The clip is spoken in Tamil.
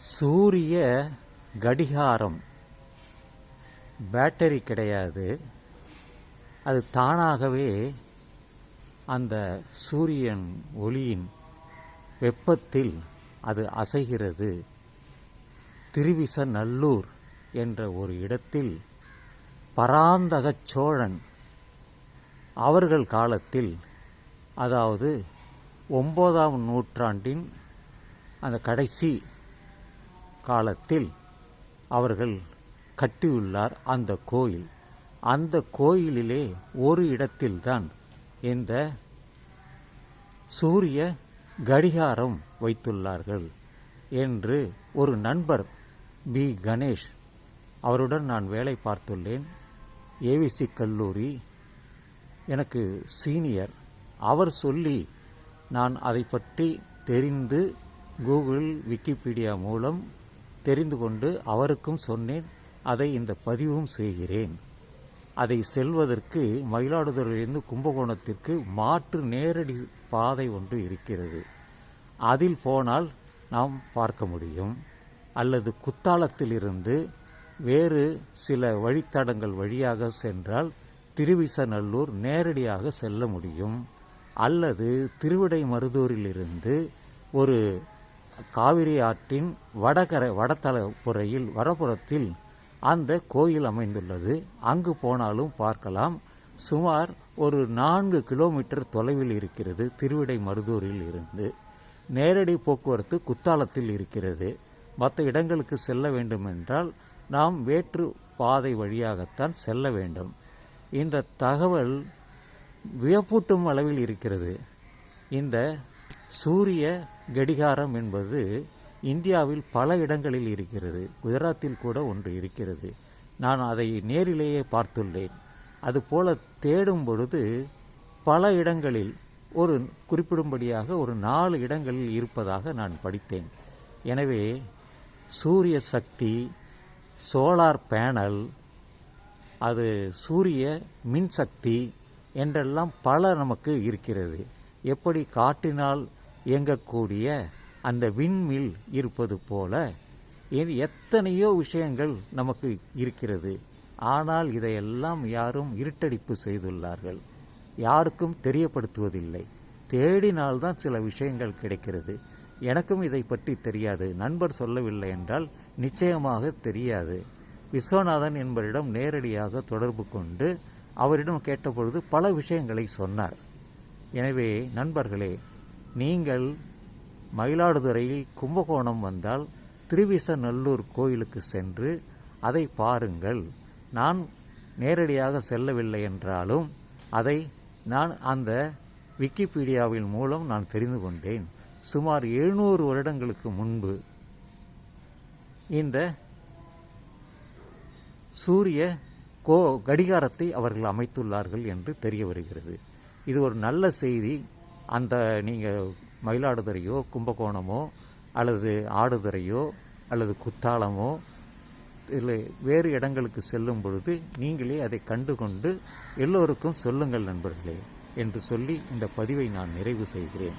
சூரிய கடிகாரம். பேட்டரி கிடையாது. அது தானாகவே அந்த சூரியன் ஒளியின் வெப்பத்தில் அது அசைகிறது. திருவிசநல்லூர் என்ற ஒரு இடத்தில் பராந்தகச் சோழன் அவர்கள் காலத்தில் அதாவது ஒன்பதாம் நூற்றாண்டின் அந்த கடைசி காலத்தில் அவர்கள் கட்டியுள்ளார் அந்த கோயில். அந்த கோயிலிலே ஒரு இடத்தில்தான் இந்த சூரிய கடிகாரம் வைத்துள்ளார்கள் என்று ஒரு நண்பர் பி. கணேஷ் அவருடன் நான் வேலை பார்த்துள்ளேன். ஏவிசி கல்லூரி. எனக்கு சீனியர். அவர் சொல்லி நான் அதை பற்றி தெரிந்து கூகுள் விக்கிபீடியா மூலம் தெரிந்து கொண்டு அவருக்கும் சொன்னேன் அதை இந்த பதிவும் செய்கிறேன். அதை செல்வதற்கு மயிலாடுதுறையிலிருந்து கும்பகோணத்திற்கு மாற்று நேரடி பாதை ஒன்று இருக்கிறது. அதில் போனால் நாம் பார்க்க முடியும். அல்லது குத்தாலத்திலிருந்து வேறு சில வழித்தடங்கள் வழியாக சென்றால் திருவிசநல்லூர் நேரடியாக செல்ல முடியும். அல்லது திருவிடை மருதூரிலிருந்து ஒரு காவிரி ஆற்றின் வடகரை வடதலப்புறையில் வடபுறத்தில் அந்த கோயில் அமைந்துள்ளது. அங்கு போனாலும் பார்க்கலாம். சுமார் ஒரு நான்கு கிலோமீட்டர் தொலைவில் இருக்கிறது திருவிடை மருதூரில் இருந்து. நேரடி போக்குவரத்து குத்தாலத்தில் இருக்கிறது. மற்ற இடங்களுக்கு செல்ல வேண்டுமென்றால் நாம் வேற்று பாதை வழியாகத்தான் செல்ல வேண்டும். இந்த தகவல் வியப்பூட்டும் அளவில் இருக்கிறது. இந்த சூரிய கடிகாரம் என்பது இந்தியாவில் பல இடங்களில் இருக்கிறது. குஜராத்தில் கூட ஒன்று இருக்கிறது. நான் அதை நேரிலேயே பார்த்துள்ளேன். அதுபோல தேடும் பொழுது பல இடங்களில் ஒரு குறிப்பிடும்படியாக ஒரு நாலு இடங்களில் இருப்பதாக நான் படித்தேன். எனவே சூரிய சக்தி சோலார் பேனல் அது சூரிய மின்சக்தி என்றெல்லாம் பல நமக்கு இருக்கிறது. எப்படி காற்றினால் இயங்கக்கூடிய அந்த விண்மில் இருப்பது போல எத்தனையோ விஷயங்கள் நமக்கு இருக்கிறது. ஆனால் இதையெல்லாம் யாரும் இருட்டடிப்பு செய்துள்ளார்கள். யாருக்கும் தெரியப்படுத்துவதில்லை. தேடினால்தான் சில விஷயங்கள் கிடைக்கிறது. எனக்கும் இதை பற்றி தெரியாது. நண்பர் சொல்லவில்லை என்றால் நிச்சயமாக தெரியாது. விஸ்வநாதன் என்பவரிடம் நேரடியாக தொடர்பு கொண்டு அவரிடம் கேட்டபொழுது பல விஷயங்களை சொன்னார். எனவே நண்பர்களே நீங்கள் மயிலாடுதுறையில் கும்பகோணம் வந்தால் திருவிசநல்லூர் கோயிலுக்கு சென்று அதை பாருங்கள். நான் நேரடியாக செல்லவில்லை என்றாலும் அதை நான் அந்த விக்கிபீடியாவின் மூலம் நான் தெரிந்து கொண்டேன். சுமார் எழுநூறு வருடங்களுக்கு முன்பு இந்த சூரிய கோ கடிகாரத்தை அவர்கள் அமைத்துள்ளார்கள் என்று தெரிய வருகிறது. இது ஒரு நல்ல செய்தி. அந்த நீங்கள் மயிலாடுதுறையோ கும்பகோணமோ அல்லது ஆடுதுறையோ அல்லது குத்தாலமோ இல்லை வேறு இடங்களுக்கு செல்லும் பொழுது நீங்களே அதை கண்டு கொண்டு எல்லோருக்கும் சொல்லுங்கள் நண்பர்களே என்று சொல்லி இந்த பதிவை நான் நிறைவு செய்கிறேன்.